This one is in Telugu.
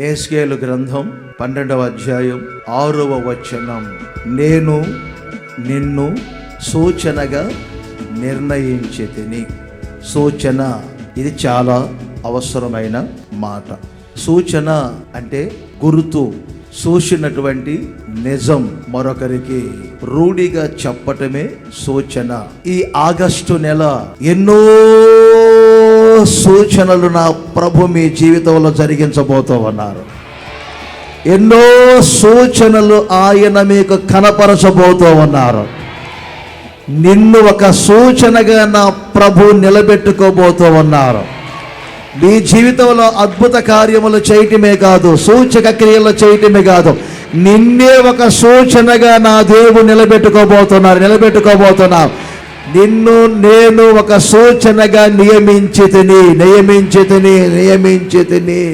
ఏస్కేలు గ్రంథం పన్నెండవ అధ్యాయం ఆరవ వచనం. నేను నిన్ను సూచనగా నిర్ణయించి తిని సూచన ఇది చాలా అవసరమైన మాట. సూచన అంటే గుర్తు చూసినటువంటి నిజం మరొకరికి రూఢిగా చెప్పటమే సూచన. ఈ ఆగస్టు నెల ఎన్నో సూచనలు నా ప్రభు మీ జీవితంలో జరిగించబోతూ ఉన్నారు ఎన్నో సూచనలు ఆయన మీకు కనపరచబోతూ ఉన్నారు నిన్ను ఒక సూచనగా నా ప్రభు నిలబెట్టుకోబోతూ ఉన్నారు మీ జీవితంలో అద్భుత కార్యములు చేయటమే కాదు సూచక క్రియలు చేయటమే కాదు నిన్నే ఒక సూచనగా నా దేవుడు నిలబెట్టుకోబోతున్నారు నిలబెట్టుకోబోతున్నారు. నిన్ను నేను ఒక సూచనగా నియమించితిని నియమించితిని నియమించితిని.